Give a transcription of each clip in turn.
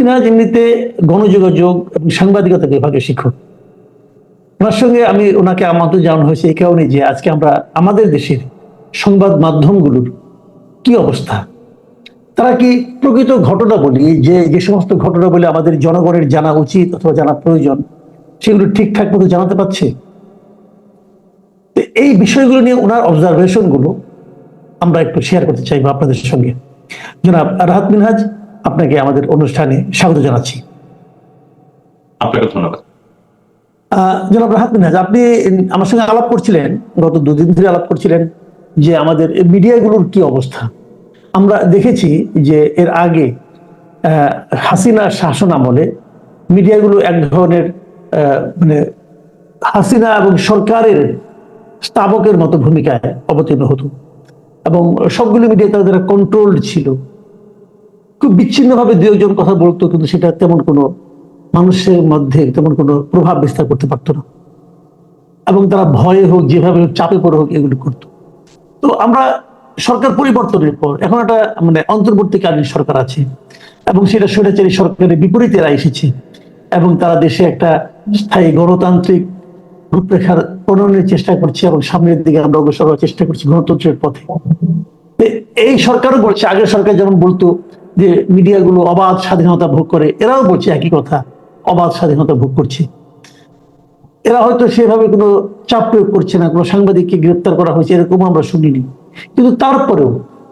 মিনহাজ এমনিতে গণযোগাযোগ সাংবাদিকতা বিভাগের শিক্ষক। ওনার সঙ্গে আমি ওনাকে আমন্ত্রণ জানানো হয়েছে এই কারণে যে আজকে আমরা আমাদের দেশের সংবাদ মাধ্যমগুলোর কি অবস্থা? তারা কি প্রকৃত ঘটনা বলি যে যে সমস্ত ঘটনা বলে আমাদের জনগণের জানা উচিত অথবা জানা প্রয়োজন, সেগুলো ঠিকঠাক মতো জানাতে পারছে? এই বিষয়গুলো নিয়ে ওনার অবজারভেশনগুলো আমরা একটু শেয়ার করতে চাইব আপনাদের সঙ্গে। জনাব রাহাত মিনহাজ আপনাকে আমাদের অনুষ্ঠানে স্বাগত জানাচ্ছি। আপনাকে ধন্যবাদ। আহ, জনাব রাহাত মিনহাজ আপনি আমার সঙ্গে আলাপ করছিলেন গত দুদিন ধরে আলাপ করছিলেন যে আমাদের মিডিয়াগুলোর কি অবস্থা। আমরা দেখেছি যে এর আগে আহ, হাসিনা শাসন আমলে মিডিয়াগুলো এক ধরনের আহ, মানে হাসিনা এবং সরকারের স্তাবকের মতো ভূমিকায় অবতীর্ণ হতো। এবং সবগুলো মিডিয়া তাদের কন্ট্রোল ছিল। খুব বিচ্ছিন্নভাবে দু একজন কথা বলতো, কিন্তু সেটা তেমন কোনো মানুষের মধ্যে তেমন কোনো প্রভাব বিস্তার করতে পারতো না। এবং তারা ভয়ে হোক, যেভাবে চাপে পড়ে হোক, এগুলো করতো। তো আমরা সরকার পরিবর্তনের পর, এখন একটা মানে অন্তর্বর্তীকালীন সরকার আছে, এবং সেটা স্বৈরাচারী সরকারের বিপরীতে এসেছে, এবং তারা দেশে একটা স্থায়ী গণতান্ত্রিক রূপরেখার প্রণয়নের চেষ্টা করছে, এবং সামনের দিকে আমরা অগ্রসর হওয়ার চেষ্টা করছি গণতন্ত্রের পথে। এই সরকারও বলছে, আগের সরকার যেমন বলতো যে মিডিয়াগুলো অবাধ স্বাধীনতা ভোগ করে, এরাও বলছে একই কথা, অবাধ স্বাধীনতা ভোগ করছে। এরা হয়তো সেভাবে কোনো চাপ প্রয়োগ করছে না, কোনো সাংবাদিককে গ্রেপ্তার করা হয়েছে এরকম আমরা শুনিনি। কিন্তু তারপরেও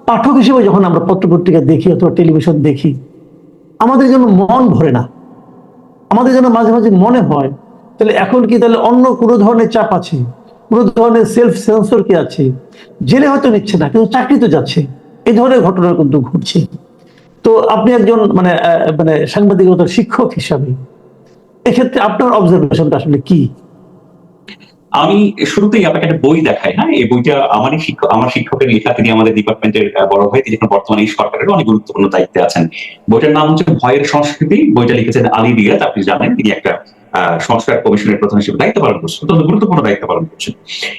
পাঠক হিসেবে যখন আমরা পত্রপত্রিকা দেখি অথবা টেলিভিশন দেখি, আমাদের যেন মন ভরে না। আমাদের যেন মাঝে মাঝে মনে হয়, তাহলে এখন কি তাহলে অন্য কোনো ধরনের চাপ আছে? কোনো ধরনের সেলফ সেন্সর কি আছে? জেলে হয়তো নিচ্ছে না, কিন্তু চাকরি তো যাচ্ছে। এই ধরনের ঘটনা কিন্তু ঘটছে। তো আপনি একজন মানে মানে সাংবাদিকতার শিক্ষক হিসাবে, এক্ষেত্রে আপনার অবজারভেশনটা আসলে কি? আমি শুরুতেই আপনাকে একটা বই দেখাই হ্যাঁ? এই বইটা আমারই শিক্ষক, আমার শিক্ষকের লেখা, তিনি আমাদের ডিপার্টমেন্টের বড় ভাই তিনি এখন বর্তমানে এই সরকারের অনেক গুরুত্বপূর্ণ দায়িত্বে আছেন। বইটার নাম হচ্ছে ভয়ের সংস্কৃতি, বইটা লিখেছেন আলী রিয়াজ আপনি জানেন, তিনি একটা সংস্কার কমিশনের প্রধান হিসেবে দায়িত্ব পালন করছেন, অত্যন্ত গুরুত্বপূর্ণ দায়িত্ব পালন করছেন।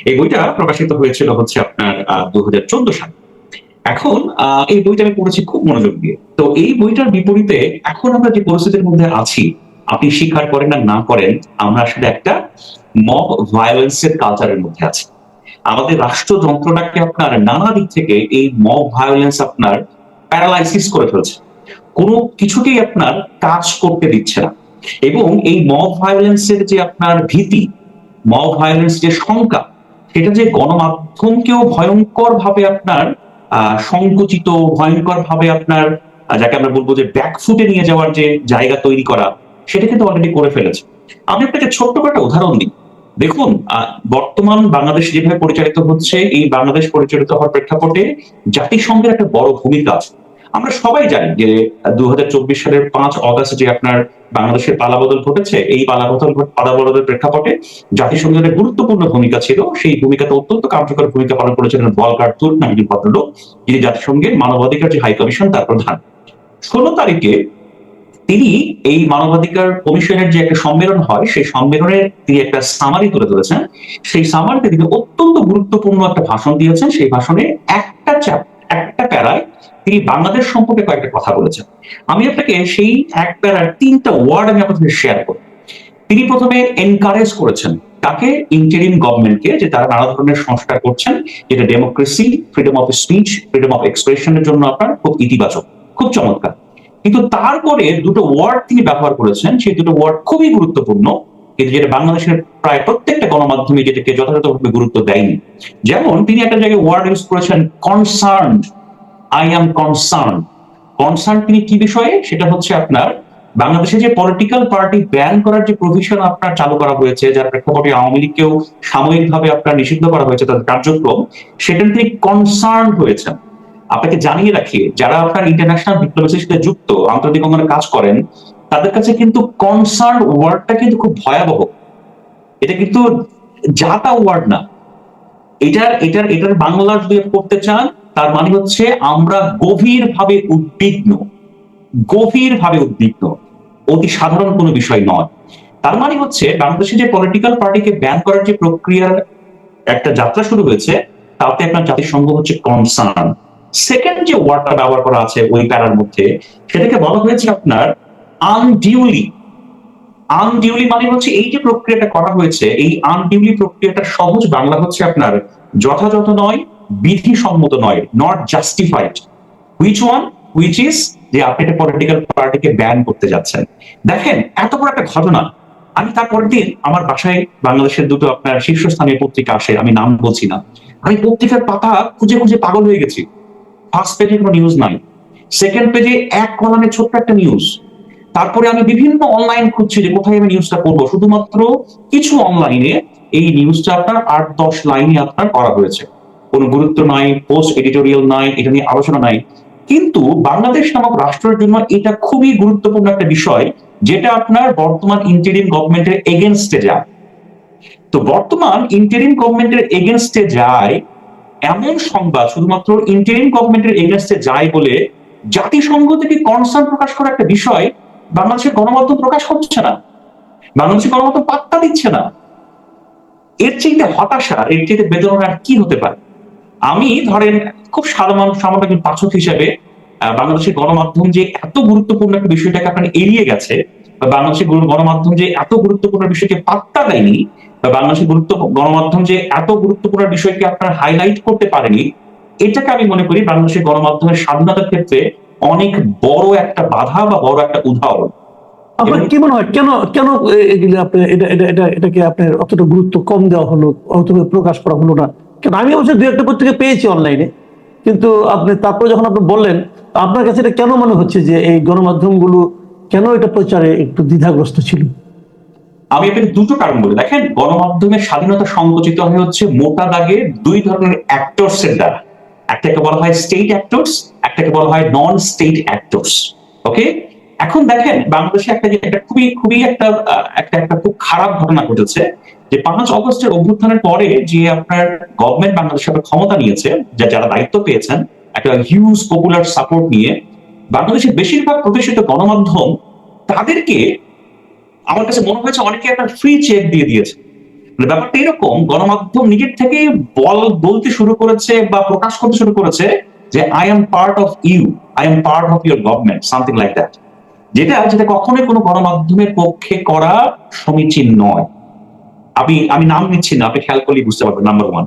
এই বইটা প্রকাশিত হয়েছিল হচ্ছে আপনার দু হাজার চোদ্দ সালে। এখন এই বইটা আমি পড়েছি খুব মনোযোগ দিয়ে। তো এই বইটার বিপরীতে এখন আমরা যে পরিস্থিতির মধ্যে আছি, আপনি স্বীকার করেন আর না করেন, আমরা আসলে একটা মব ভায়োলেন্সের কালচারের মধ্যে আছি। আমাদের রাষ্ট্রযন্ত্রটাকে আপনার নানা দিক থেকে এই মব ভায়োলেন্স আপনার প্যারালাইসিস করে ফেলছে। কোনো কিছুকেই আপনার কাজ করতে দিচ্ছে না। এবং এই মব ভায়োলেন্সের যে আপনার ভীতি মব ভায়োলেন্স যে শঙ্কা, সেটা যে গণমাধ্যমকেও ভয়ঙ্কর ভাবে আপনার সংকুচিত ভয়ঙ্কর ভাবে আপনার যাকে আমরা বলব যে ব্যাকফুটে নিয়ে যাওয়ার যে জায়গা তৈরি করা, সেটা কিন্তু অলরেডি করে ফেলেছে। আমি আপনাকে ছোট্ট একটা উদাহরণ দিই। দেখুন বর্তমান বাংলাদেশ যেভাবে পরিচালিত হচ্ছে, এই বাংলাদেশ পরিচালিত হওয়ার প্রেক্ষাপটে জাতিসংঘের একটা বড় ভূমিকা আছে। আমরা সবাই জানি যে দু হাজার চব্বিশ সালের পাঁচ অগস্ট যে আপনার বাংলাদেশের পালাবদল ঘটেছে, এই পালাবদল পালাবদলের প্রেক্ষাপটে জাতিসংঘের গুরুত্বপূর্ণ ভূমিকা ছিল। সেই ভূমিকাতে অত্যন্ত কার্যকর ভূমিকা পালন করেছিলেন ভলকার তুর নামে ভদ্রলোক, যিনি জাতিসংঘের মানবাধিকার যে হাই কমিশন, তার প্রধান। ষোলো তারিখে তিনি এই মানবাধিকার কমিশনের যে একটা সম্মেলন হয়, সেই সম্মেলনের তিনি একটা সামারি তুলে ধরেছেন। সেই সামারিতে তিনি অত্যন্ত গুরুত্বপূর্ণ একটা ভাষণ দিয়েছেন। সেই ভাষণে একটা চ্যাপ একটা প্যারায় তিনি বাংলাদেশ সম্পর্কে কয়েকটা কথা বলেছেন। আমি আপনাকে সেই এক প্যারার তিনটা ওয়ার্ড আমি আপনাদের শেয়ার করব। তিনি প্রথমে এনকারেজ করেছেন তাকে ইন্টারিম গভর্নমেন্টকে যে তারা নানা ধরনের সংস্কার করছেন, যেটা democracy freedom of speech freedom of এক্সপ্রেশনের জন্য আপনার খুব ইতিবাচক, খুব চমৎকার। কিন্তু তারপরে দুটো ওয়ার্ড তিনি ব্যবহার করেছেন, সেই দুটো ওয়ার্ড খুবই গুরুত্বপূর্ণ, কিন্তু যেটা বাংলাদেশের প্রায় প্রত্যেকটা গণমাধ্যমে যেটাকে যথাযথভাবে গুরুত্ব দেয়নি। যেমন তিনি একটা জায়গায় ওয়ার্ড ইউজ করেছেন concern I am concern concern তিনি কি বিষয়ে? সেটা হচ্ছে আপনার বাংলাদেশে যে পলিটিক্যাল পার্টি ব্যান করার যে প্রভিশন আপনার চালু করা হয়েছে, যার প্রেক্ষাপটে আওয়ামী লীগকেও সাময়িকভাবে আপনার নিষিদ্ধ করা হয়েছে তাদের কার্যক্রম, সেটা তিনি কনসার্ন হয়েছেন। আপনাকে জানিয়ে রাখি, যারা আপনার ইন্টারন্যাশনাল ডিপ্লোমেসির সাথে যুক্ত, আন্তর্জাতিক অঙ্গনে কাজ করেন, তাদের কাছে কিন্তু কনসার্ন ওয়ার্ডটা কিন্তু খুব ভয়াবহ। এটা কিন্তু যা তা ওয়ার্ড না। এটার এটার এটার বাংলা যদি করতে চান তার মানে হচ্ছে আমরা গভীরভাবে উদ্বিগ্ন গভীরভাবে উদ্বিগ্ন। অতি সাধারণ কোনো বিষয় নয়। তার মানে হচ্ছে বাংলাদেশে যে পলিটিক্যাল পার্টিকে ব্যান করার যে প্রক্রিয়ার একটা যাত্রা শুরু হয়েছে, তাতে আপনার জাতিসংঘ হচ্ছে কনসার্ন সেকেন্ড যে ওয়ার্ডটা ব্যবহার করা আছে ওই প্যারার মধ্যে, সেটাকে বলা হয়েছে আপনার আনডিউলি আনডিউলি মানে হচ্ছে এই যে প্রক্রিয়াটা করা হয়েছে, এই আনডিউলি প্রক্রিয়াটা সহজ বাংলা হচ্ছে আপনার যথাযথ নয় বিধিসম্মত নয় not justified which one which is যে আপনি একটা পলিটিক্যাল পার্টিকে ব্যান করতে যাচ্ছেন। দেখেন, এত বড় একটা ঘটনা। আমি তারপরের দিন আমার বাসায় বাংলাদেশের দুটো আপনার শীর্ষস্থানীয় পত্রিকা আসে, আমি নাম বলছি না। আমি পত্রিকার পাতা খুঁজে খুঁজে পাগল হয়ে গেছি। ফার্স্ট পেজে কোনো নিউজ নাই। সেকেন্ড পেজে এক কলামে ছোট্ট একটা নিউজ তারপরে আমি বিভিন্ন অনলাইন খুঁজছি যে কোথায় আমি নিউজটা করব শুধুমাত্র কিছু অনলাইনে এই নিউজটা আপনার আট দশ লাইনে আপনার করা হয়েছে। কোনো গুরুত্ব নাই পোস্ট এডিটোরিয়াল নাই, এটা নিয়ে আলোচনা নাই। কিন্তু বাংলাদেশ নামক রাষ্ট্রের জন্য এটা খুবই গুরুত্বপূর্ণ একটা বিষয়, যেটা আপনার বর্তমান ইন্টারিম গভর্নমেন্টের এগেনস্টে যায়। তো বর্তমান ইন্টারিম গভর্নমেন্টের এগেনস্টে যায়, এমন সংবাদ শুধুমাত্র ইন্টারিম গভর্নমেন্টের এগেনস্টে যায় বলে জাতিসংঘ থেকে কনসার্ন প্রকাশ করা একটা বিষয়, বাংলাদেশের গণমাধ্যম প্রকাশ করছে না। বাংলাদেশের গণমাধ্যম পাত্তা দিচ্ছে না। এর চাইতে হতাশা এর চাইতে বেদনা কি হতে পারে? আমি ধরেন খুব সাধারণ সামান্য একজন পাঠক হিসেবে বাংলাদেশের গণমাধ্যম যে এত গুরুত্বপূর্ণ একটা বিষয়টাকে আপনার এড়িয়ে গেছে, বা বাংলাদেশের গণমাধ্যম যে এত গুরুত্বপূর্ণ বিষয়কে পাত্তা দেয়নি, বা বাংলাদেশের গুরুত্ব, গণমাধ্যম যে এত গুরুত্বপূর্ণ বিষয়কে আপনার হাইলাইট করতে পারেনি, এটাকে আমি মনে করি বাংলাদেশের গণমাধ্যমের স্বাধীনতার ক্ষেত্রে অনেক বড় একটা বাধা বা বড় একটা উদাহরণ। আপনার কি মনে হয়, কেন কেন এগুলি আপনি এটা এটা এটা, এটাকে আপনার অতটা গুরুত্ব কম দেওয়া হলো, অতটা প্রকাশ করা হলো না? কেন আমি অবশ্য দু একটা পত্রিকা পেয়েছি অনলাইনে কিন্তু আপনি তারপরে যখন আপনি বললেন, আপনার কাছে এটা কেন মনে হচ্ছে যে এই গণমাধ্যমগুলো কেন এটা প্রচারে একটু দ্বিধাগ্রস্ত ছিল? আমি আপনাকে দুটো কারণ বলি। দেখেন গণমাধ্যমের স্বাধীনতা সংকুচিত হয়ে হচ্ছে মোটা দাগে দুই ধরনের অ্যাক্টরস এর দ্বারা। একটাকে বলা হয় স্টেট অ্যাক্টরস একটাকে বলা হয় নন স্টেট অ্যাক্টরস ওকে এখন দেখেন, বাংলাদেশে একটা একটা খুবই খুবই একটা একটা একটা খুব খারাপ ঘটনা ঘটেছে। যে পাঁচ অগস্টের অভ্যুত্থানের পরে যে আপনার গভর্নমেন্ট বাংলাদেশে আবার ক্ষমতা নিয়েছে যারা দায়িত্ব পেয়েছেন, একটা হিউজ পপুলার সাপোর্ট নিয়ে, বাংলাদেশের বেশিরভাগ প্রতিষ্ঠিত গণমাধ্যম তাদেরকে আমার কাছে মনে হয়েছে অনেকে একটা ফ্রি চেক দিয়ে দিয়েছে। মানে ব্যাপারটা এরকম, গণমাধ্যম নিজের থেকে বল বলতে শুরু করেছে বা প্রকাশ করতে শুরু করেছে যে I am part of you I am part of your government something like that যেটা যেটা কখনোই কোনো গণমাধ্যমের পক্ষে করা সমীচীন নয়। আমি আমি নাম নিচ্ছি না, আপনি খেয়াল করলেই বুঝতে পারবেন নাম্বার ওয়ান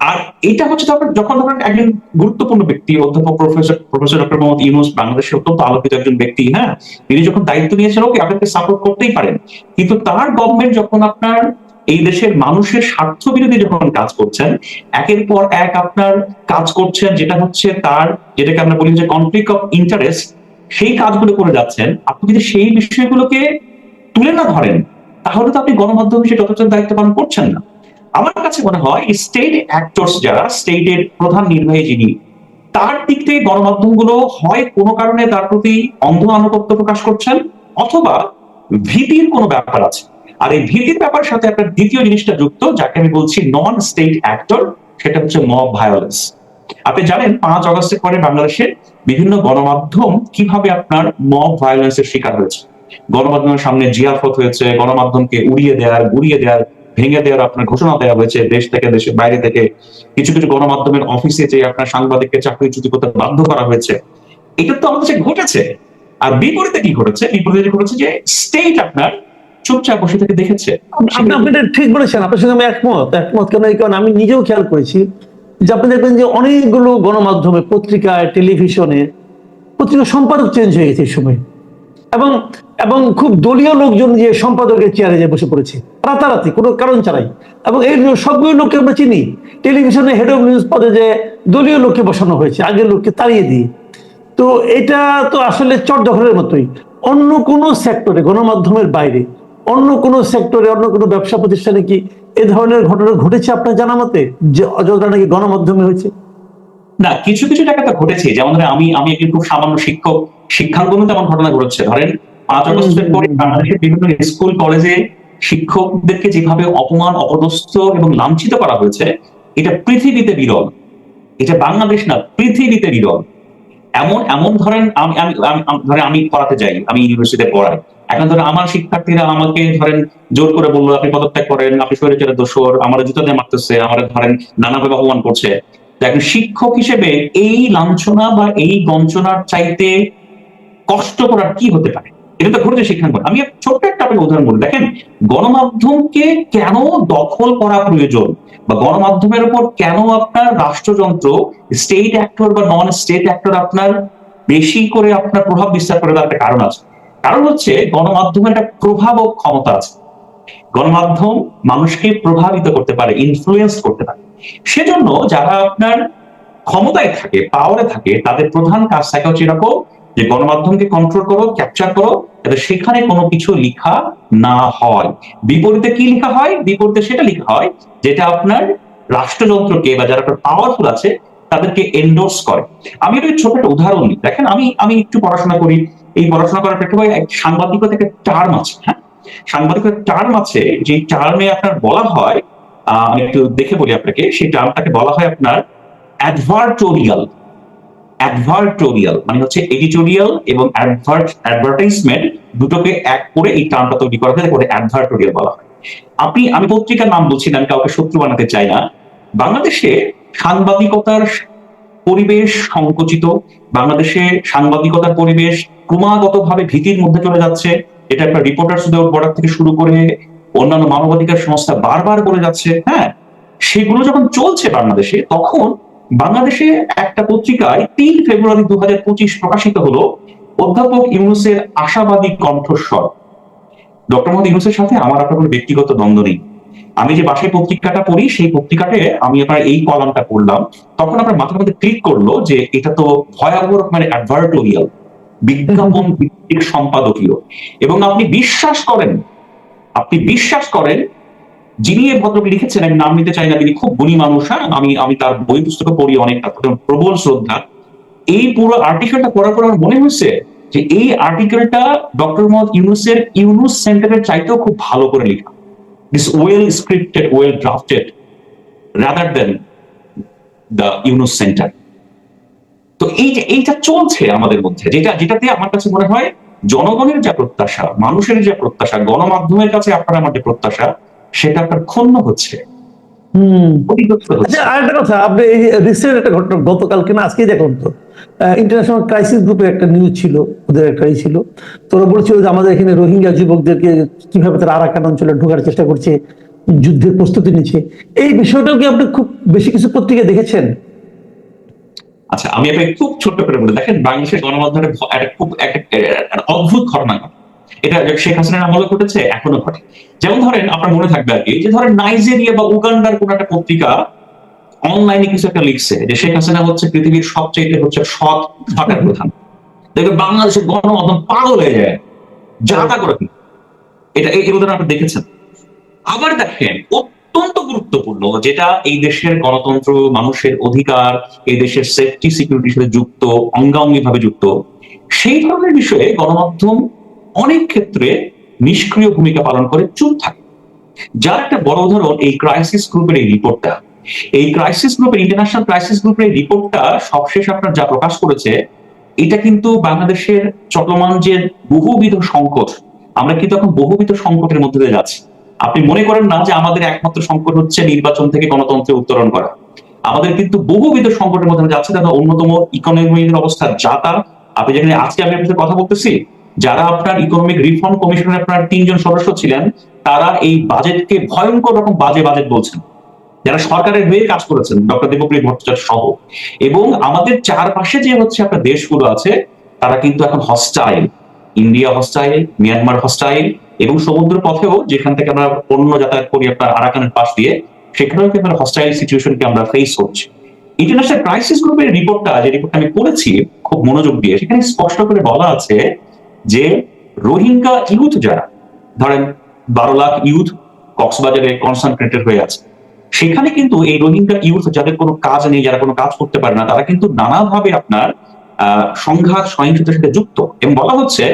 আর এটা হচ্ছে তখন যখন ধরেন একজন গুরুত্বপূর্ণ ব্যক্তি, অধ্যাপক professor professor doctor Mohammad Yunus বাংলাদেশের অত্যন্ত আলোকিত একজন ব্যক্তি হ্যাঁ? তিনি যখন দায়িত্ব নিয়েছেন ওকে আপনাকে সাপোর্ট করতেই পারেন। কিন্তু তার গভর্নমেন্ট যখন আপনার এই দেশের মানুষের স্বার্থ বিরোধী যখন কাজ করছেন, একের পর এক আপনার কাজ করছেন, যেটা হচ্ছে তার, যেটাকে আমরা বলি যে কনফ্লিক্ট অফ ইন্টারেস্ট সেই কাজগুলো করে যাচ্ছেন। আপনি যদি সেই বিষয়গুলোকে তুলে না ধরেন তাহলে তো আপনি গণমাধ্যম হিসেবে যথেষ্ট দায়িত্ব পালন করছেন না। আমার কাছে মনে হয় স্টেট অ্যাক্টরস যারা স্টেটের প্রধান নির্বাহী যিনি, তার দিক থেকে গণমাধ্যমগুলো হয় কোনো কারণে তার প্রতি অন্ধ আনুগত্য প্রকাশ করছেন অথবা ভীতির কোনো ব্যাপার আছে। আর এই ভীতির ব্যাপার সাথে একটা দ্বিতীয় জিনিসটা যুক্ত, যাকে আমি বলছি নন স্টেট অ্যাক্টর সেটা হচ্ছে মব ভায়োলেন্স আপনি জানেন, পাঁচ আগস্টের পরে বাংলাদেশের বিভিন্ন গণমাধ্যম কীভাবে আপনার মব ভায়োলেন্সের শিকার হয়েছে। গণমাধ্যমের সামনে জিয়াফত হয়েছে, গণমাধ্যমকে উড়িয়ে দেওয়ার গুড়িয়ে দেওয়ার ভেঙে দেওয়ার আপনার ঘোষণা দেওয়া হয়েছে দেশ থেকে, দেশের বাইরে থেকে। কিছু কিছু গণমাধ্যমের অফিসে যে আপনার সাংবাদিককে চাকরিচ্যুতি করতে বাধ্য করা হয়েছে, এটা তো আমাদের ঘটেছে। আর বিপরীতে কি ঘটেছে? বিপরীতে ঘটেছে যে স্টেট আপনার চুপচাপ বসে থেকে দেখেছে। আপনি আপনি ঠিক বলেছেন, আপনার আমি একমত একমত কেন? এই কারণে আমি নিজেও খেয়াল করেছি যে আপনি দেখবেন যে অনেকগুলো গণমাধ্যমে, পত্রিকায়, টেলিভিশনে, পত্রিকা সম্পাদক চেঞ্জ হয়ে গেছে এই সময়। এবং এবং খুব দলীয় লোকজন যে সম্পাদকের চেয়ারে যে বসে পড়েছে, রাতারাতি, কোনো কারণ ছাড়াই। এবং এই সবগুলো লোককে আমরা চিনি। টেলিভিশনে হেড অফ নিউজ পদে যে দলীয় লোককে বসানো হয়েছে, আগের লোককে তাড়িয়ে দিয়ে। তো এটা তো আসলে চট দখলের মতোই। অন্য কোনো সেক্টরে গণমাধ্যমের বাইরে, অন্য কোনো সেক্টরে অন্য কোনো ব্যবসা প্রতিষ্ঠানে কি এ ধরনের ঘটনা ঘটেছে আপনার জানা মতে, যে অযোধ্যা নাকি গণমাধ্যমে হয়েছে? না, কিছু কিছু জায়গাতে ঘটেছে। যেমন আমি আমি একজন খুব সামান্য শিক্ষক শিক্ষাঙ্গনে তেমন ঘটনা ঘটেছে। ধরেন পাঁচ আগস্টের পরে বাংলাদেশের বিভিন্ন স্কুল, কলেজে শিক্ষকদেরকে যেভাবে অপমান, অপদস্থ এবং লাঞ্ছিত করা হয়েছে, এটা পৃথিবীতে বিরল। এটা বাংলাদেশ না, পৃথিবীতে বিরল। এমন এমন ধরেন আমি ধরেন আমি পড়াতে যাই, আমি ইউনিভার্সিটিতে পড়াই। এখন ধরেন আমার শিক্ষার্থীরা আমাকে ধরেন জোর করে বলল, আপনি পদত্যাগ করেন, আপনি শরীরের দোষর, আমার জুতো দিয়ে মারতেছে, আমার ধরেন নানাভাবে অপমান করছে। একজন শিক্ষক হিসেবে এই লাঞ্ছনা বা এই বঞ্চনার চাইতে কষ্ট করার কি হতে পারে? এটা তো ঘটেছে সেখানে আমি ছোট্ট একটা আপনাকে উদাহরণ বলি। দেখেন, গণমাধ্যমকে কেন দখল করা প্রয়োজন? বা গণমাধ্যমের উপর কেন আপনার রাষ্ট্রযন্ত্র স্টেট অ্যাক্টর বা নন স্টেট অ্যাক্টর আপনার বেশি করে আপনার প্রভাব বিস্তার করে একটা কারণ আছে? কারণ হচ্ছে, গণমাধ্যমের একটা প্রভাব ও ক্ষমতা আছে। গণমাধ্যম মানুষকে প্রভাবিত করতে পারে ইনফ্লুয়েন্স করতে পারে। সেজন্য যারা আপনার ক্ষমতায় থাকে পাওয়ারে থাকে, তাদের প্রধান কাজ থাকে হচ্ছে এরকম যে গণমাধ্যমকে কন্ট্রোল করো ক্যাপচার করো, যাতে সেখানে কোনো কিছু লিখা না হয়। বিপরীতে কি লেখা হয়? বিপরীতে সেটা লেখা হয়, যেটা আপনার রাষ্ট্রযন্ত্রকে বা যারা পাওয়ারফুল আছে, তাদেরকে এন্ডোর্স করে। আমি একটা ছোট একটা উদাহরণ নিই। দেখেন, আমি আমি একটু পড়াশোনা করি। এই পড়াশোনা করার প্রেক্ষাপটে সাংবাদিকতা একটা টার্ম আছে হ্যাঁ? সাংবাদিকতার টার্ম আছে যে টার্মে আপনার বলা হয় আমি একটু দেখে বলি আপনাকে, সেই টার্মটাকে বলা হয় আপনার অ্যাডভার্টোরিয়াল অ্যাডভার্টোরিয়াল মানে হচ্ছে এডিটোরিয়াল এবং অ্যাডভার্টাইজমেন্ট দুটোকে এক করে এই টার্মটা তৈরি করা হয় অ্যাডভার্টোরিয়াল বলা হয়। আপনি, আমি পত্রিকার নাম বলছি না, আমি কাউকে শত্রু বানাতে চাই না। বাংলাদেশে সাংবাদিকতার পরিবেশ সংকুচিত, বাংলাদেশে সাংবাদিকতার পরিবেশ ক্রমাগতভাবে ভীতির মধ্যে চলে যাচ্ছে। এটা একটা রিপোর্টার্স উইদাউট বর্ডার থেকে শুরু করে অন্যান্য মানবাধিকার সংস্থা বারবার বলে যাচ্ছে হ্যাঁ? সেগুলো যখন চলছে বাংলাদেশে, তখন বাংলাদেশে একটা পত্রিকায় তিন ফেব্রুয়ারি দুই হাজার পঁচিশ প্রকাশিত হলো অধ্যাপক ইউনুসের আশাবাদী কণ্ঠস্বর। ডক্টর মোহাম্মদ ইউনুসের সাথে আমার আপনার কোনো ব্যক্তিগত দ্বন্দ্ব নেই আমি যে বাসায় পত্রিকাটা পড়ি, সেই পত্রিকাতে আমি আপনার এই কলামটা পড়লাম। তখন আপনার মাথার মধ্যে ক্লিক করল যে এটা তো ভয়াবহ মানে অ্যাডভার্টোরিয়াল বিজ্ঞাপন ভিত্তিক সম্পাদকীয়। এবং আপনি বিশ্বাস করেন, আপনি বিশ্বাস করেন যিনি এই ভদ্রকে লিখেছেন, আমি নাম নিতে চাই না, তিনি খুব গুণী মানুষ হ্যাঁ? আমি আমি তার বই পুস্তক পড়ি অনেক প্রবল শ্রদ্ধা। এই পুরো আর্টিকেলটা পড়ার পর আমার মনে হয়েছে যে এই আর্টিকেলটা ডক্টর মোহাম্মদ ইউনুসের ইউনুস সেন্টারের চাইতেও খুব ভালো করে লেখা। This well scripted well drafted rather than the Yunus centre তো এই যে, এইটা চলছে আমাদের মধ্যে, যেটা, যেটাতে আমার কাছে মনে হয় জনগণের যা প্রত্যাশা, মানুষের যে প্রত্যাশা, গণমাধ্যমের কাছে আপনার আমার যে প্রত্যাশা সেটা আপনার ক্ষুণ্ণ হচ্ছে। আচ্ছা আরেকটা কথা আপনি এই রিসেন্ট একটা ঘটনা গতকালকে না আজকেই দেখুন তো ইন্টারন্যাশনাল ক্রাইসিস একটা নিউজ ছিল ওদের একটা ই ছিল তো ওরা বলছিল যে আমাদের এখানে রোহিঙ্গা যুবকদেরকে কীভাবে তারা আরাকান অঞ্চলে ঢোকার চেষ্টা করছে যুদ্ধের প্রস্তুতি নিচ্ছে। এই বিষয়টাও কি আপনি খুব বেশি কিছু পত্রিকা দেখেছেন? আচ্ছা আমি আপনাকে খুব ছোট্ট করে বলে দেখেন বাংলাদেশের গণমাধ্যমে খুব একটা একটা অদ্ভুত ঘটনা ঘটে। এটা শেখ হাসিনার আমলে ঘটেছে, এখনও ঘটে। যেমন ধরেন, আপনার মনে থাকবে আর কি, যে ধরেন নাইজেরিয়া বা উগান্ডার কোন একটা পত্রিকা অনলাইনে কিছু একটা লিখছে, যে শেখ হাসিনা হচ্ছে পৃথিবীর সবচেয়ে হচ্ছে সৎ সরকার প্রধান। দেখবে বাংলাদেশের গণমাধ্যম পাগল হয়ে যায় যা তা করে। এটা এই উদাহরণ আপনি দেখেছেন? আবার দেখেন, অত্যন্ত গুরুত্বপূর্ণ যেটা এই দেশের গণতন্ত্র, মানুষের অধিকার, এই দেশের সেফটি সিকিউরিটির সাথে যুক্ত অঙ্গাঙ্গি ভাবে যুক্ত, সেই ধরনের বিষয়ে গণমাধ্যম অনেক ক্ষেত্রে নিষ্ক্রিয় ভূমিকা পালন করে, চুপ থাকে। যার একটা বড় উদাহরণ এই ক্রাইসিস গ্রুপের এই রিপোর্টটা এই ক্রাইসিস গ্রুপের ইন্টারন্যাশনাল ক্রাইসিস গ্রুপের এই রিপোর্টটা সবশেষ আপনার যা প্রকাশ করেছে, এটা কিন্তু বাংলাদেশের চলমান যে বহুবিধ সংকট, আমরা কিন্তু এখন বহুবিধ সংকটের মধ্যে দিয়ে যাচ্ছি। আপনি মনে করেন না যে আমাদের একমাত্র সংকট হচ্ছে নির্বাচন থেকে গণতন্ত্রে উত্তরণ করা। আমাদের কিন্তু বহুবিধ সংকটের মধ্যে যাচ্ছে তাদের অন্যতম ইকোনমির অবস্থা যা তা আপনি যেখানে আজকে আমি আপনার সাথে কথা বলতেছি যারা আপনার ইকোনমিক রিফর্ম কমিশনের আপনার তিনজন সদস্য ছিলেন, তারা এই বাজেটকে ভয়ঙ্কর রকম বাজে বাজেট বলছেন। যারা সরকারের হয়ে কাজ করেছেন, ডক্টর দেবপ্রিয় ভট্টাচার্য সহ। এবং আমাদের চারপাশে যে হচ্ছে আপনার দেশগুলো আছে, তারা কিন্তু এখন hostile India hostile Myanmar hostile এবং সমুদ্র পথেও যেখান থেকে আমরা পণ্য যাতায়াত করি আপনার আরাকানের পাশ দিয়ে, সেখানেও কিন্তু আমরা হস্টাইল সিচুয়েশনকে আমরা ফেস করছি। ইন্টারন্যাশনাল ক্রাইসিস গ্রুপের রিপোর্টটা যে রিপোর্টটা আমি পড়েছি, খুব মনোযোগ দিয়ে, সেখানে স্পষ্ট করে বলা আছে যে রোহিঙ্গা ইউথ যারা, ধরেন বারো লাখ ইউথ কক্সবাজারে কনসেন্ট্রেটেড হয়ে আছে, সেখানে কিন্তু এই রোহিঙ্গা ইউথ যাদের কোনো কাজ নেই, যারা কোনো কাজ করতে পারে না, তারা কিন্তু নানাভাবে আপনার সংঘাত, সহিংসতার সাথে যুক্ত। এবং বলা হচ্ছে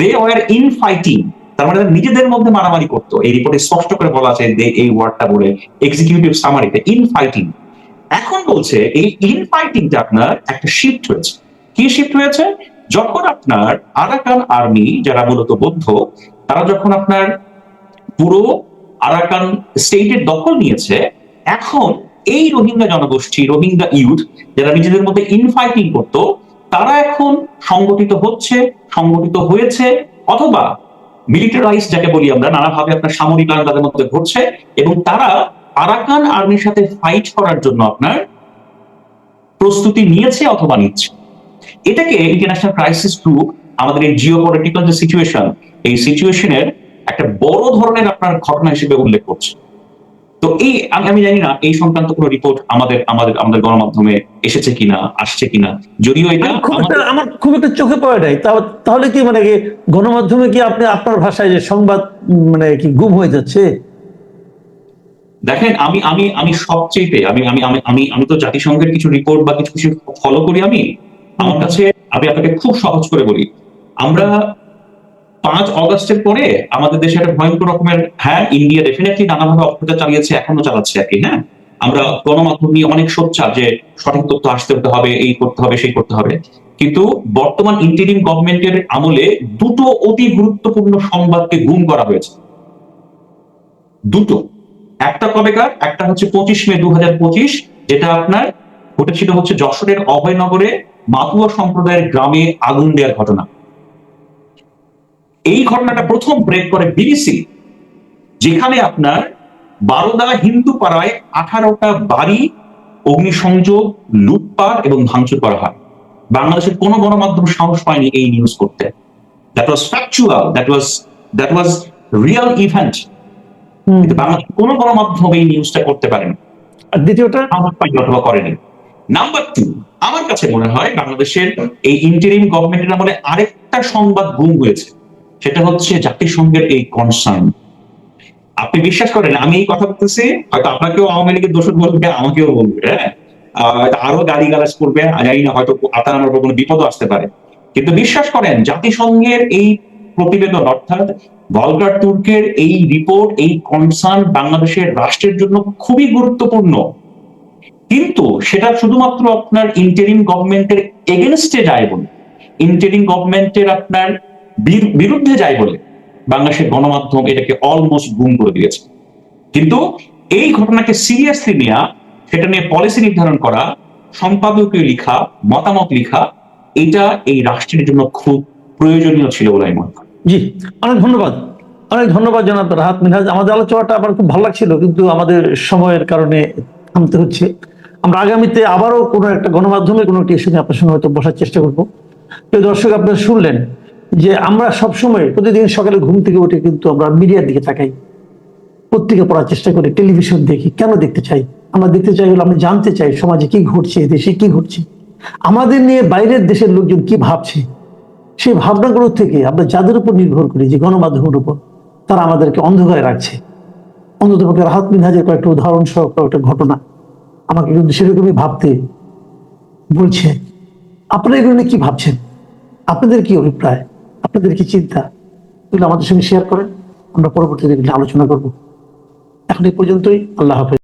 দে ওয়ার ইন ফাইটিং তার মানে তারা নিজেদের মধ্যে মারামারি করতো। এই রিপোর্টে স্পষ্ট করে বলা আছে দে এই ওয়ার্ডটা বলে এক্সিকিউটিভ সামারিতে ইন ফাইটিং এখন বলছে, এই ইন ফাইটিংটা আপনার একটা শিফট হয়েছে। কি শিফট হয়েছে? যখন আপনার আরাকান আর্মি যারা মূলত বৌদ্ধ, তারা যখন আপনার পুরো আরাকান স্টেটের দখল নিয়েছে, এখন এই রোহিঙ্গা জনগোষ্ঠী, রোহিঙ্গা ইউথ যারা নিজেদের মধ্যে ইনফাইটিং করতো, তারা এখন সংগঠিত হচ্ছে, সংগঠিত হয়েছে, অথবা মিলিটারাইজ যাকে বলি আমরা, নানাভাবে আপনার সামরিক আইন তাদের মধ্যে ঘটছে এবং তারা আরাকান আর্মির সাথে ফাইট করার জন্য আপনার প্রস্তুতি নিয়েছে অথবা নিচ্ছে। এটাকে ইন্টারন্যাশনাল ক্রাইসিস গ্রুপ আমাদের এই জিও পলিটিক্যাল যে সিচুয়েশন এই সিচুয়েশনের একটা বড় ধরনের আপনার ঘটনা হিসেবে উল্লেখ করছে। তো এই আমি জানি না এই সংক্রান্ত কোনো রিপোর্ট আমাদের আমাদের আমাদের গণমাধ্যমে এসেছে কিনা আসছে কিনা যদিও এটা আমার খুব একটা চোখে পড়ে নাই। তাহলে কি মানে গণমাধ্যমে কি আপনি আপনার ভাষায় যে সংবাদ মানে কি গুম হয়ে যাচ্ছে? দেখেন আমি আমি আমি সবচেয়ে আমি আমি আমি আমি আমি তো জাতিসংঘের কিছু রিপোর্ট বা কিছু কিছু ফলো করি আমি আমার কাছে আমি আপনাকে খুব সহজ করে বলি। আমরা পাঁচ অগস্টের পরে আমাদের দেশে একটা ভয়ঙ্কর রকমের হ্যাঁ ইন্ডিয়া ডেফিনেটলি নানাভাবে অত্যাচার চালিয়েছে, এখনও চালাচ্ছে আর কি হ্যাঁ? আমরা গণমাধ্যম নিয়ে অনেক সোচ্চার যে সঠিক তথ্য আসতে হতে হবে, এই করতে হবে, সেই করতে হবে। কিন্তু বর্তমান ইন্টারিম গভর্নমেন্টের আমলে দুটো অতি গুরুত্বপূর্ণ সংবাদকে গুম করা হয়েছে। দুটো। একটা কবেকার, একটা হচ্ছে পঁচিশ মে দু হাজার পঁচিশ, যেটা আপনার ঘটেছিল হচ্ছে যশোরের অভয়নগরে মাতুয়া সম্প্রদায়ের গ্রামে আগুন দেওয়ার ঘটনা। এই ঘটনাটা প্রথম ব্রেক করে বিবিসি যেখানে আপনার বারোদা হিন্দু পাড়ায় আঠারোটা বাড়ি অগ্নিসংযোগ লুটপাট এবং ভাঙচুর করা হয়। বাংলাদেশের কোন গণমাধ্যম সাহস পায়নি এই নিউজ করতে। That was factual that was that was real event hmm. কিন্তু বাংলাদেশ কোনো গণমাধ্যম এই নিউজটা করতে পারেনি। আর দ্বিতীয়টা? সাহস পায়নি অথবা করেনি। নাম্বার টু আমার কাছে মনে হয় বাংলাদেশের এই ইন্টারিম গভর্নমেন্টের আমলে আরেকটা সংবাদ গুম হয়েছে। সেটা হচ্ছে জাতিসংঘের এই কনসার্ন আপনি বিশ্বাস করেন, আমি এই কথা বলতেছি, হয়তো আপনাকেও আওয়ামী লীগের দোষক বলবে আমাকেও বলবে হ্যাঁ? আরও গালি গালাজ করবে জানি না হয়তো আপনার আমার কোনো বিপদও আসতে পারে। কিন্তু বিশ্বাস করেন, জাতিসংঘের এই প্রতিবেদন, অর্থাৎ ভলগার তুর্কের এই রিপোর্ট এই কনসার্ন বাংলাদেশের রাষ্ট্রের জন্য খুবই গুরুত্বপূর্ণ। কিন্তু সেটা শুধুমাত্র আপনার ইন্টারিম গভর্নমেন্টের এগেনস্টে যায় বলে। ইন্টারিম গভর্নমেন্টের আপনার বিরুদ্ধে যায় বলে। বাংলাদেশের গণমাধ্যম এটাকে অলমোস্ট গুম করে দিয়েছে। কিন্তু এই ঘটনাকে সিরিয়াসলি নেওয়া সেটা নিয়ে পলিসি নির্ধারণ করা, সম্পাদকীয় লিখা, মতামত লিখা, এটা এই রাষ্ট্রের জন্য খুব প্রয়োজনীয় ছিল বলে আমি মনে জি, অনেক ধন্যবাদ। অনেক ধন্যবাদ জনাব রাহাত মিনহাজ। আমাদের আলোচনাটা আমার খুব ভালো লাগছিল, কিন্তু আমাদের সময়ের কারণে থামতে হচ্ছে। আমরা আগামীতে আবারও কোনো একটা গণমাধ্যমে কোনো একটি ইস্যু নিয়ে আপনার সঙ্গে হয়তো বসার চেষ্টা করব। প্রিয় দর্শক, আপনারা শুনলেন যে আমরা সবসময় প্রতিদিন সকালে ঘুম থেকে উঠে কিন্তু আমরা মিডিয়ার দিকে তাকাই। পত্রিকা পড়ার চেষ্টা করি, টেলিভিশন দেখি, কেন দেখতে চাই? আমরা দেখতে চাই হলো আমরা জানতে চাই সমাজে কি ঘটছে, দেশে কি ঘটছে? আমাদের নিয়ে বাইরের দেশের লোকজন কি ভাবছে? সেই ভাবনাগুলো থেকে আমরা যাদের উপর নির্ভর করি, যে গণমাধ্যমের উপর, তারা আমাদেরকে অন্ধকারে রাখছে। অন্ততপক্ষে রাহাত মিনহাজের কয়েকটা উদাহরণ সহ কয়েকটা ঘটনা। আমাকে কিন্তু সেরকমই ভাবতে বলছে। আপনারা এগুলো নিয়ে কি ভাবছেন? আপনাদের কি অভিপ্রায়? আপনাদের কি চিন্তা? এগুলো আমাদের সঙ্গে শেয়ার করেন। আমরা পরবর্তীতে আলোচনা করব। এখন এই পর্যন্তই। আল্লাহ হাফেজ।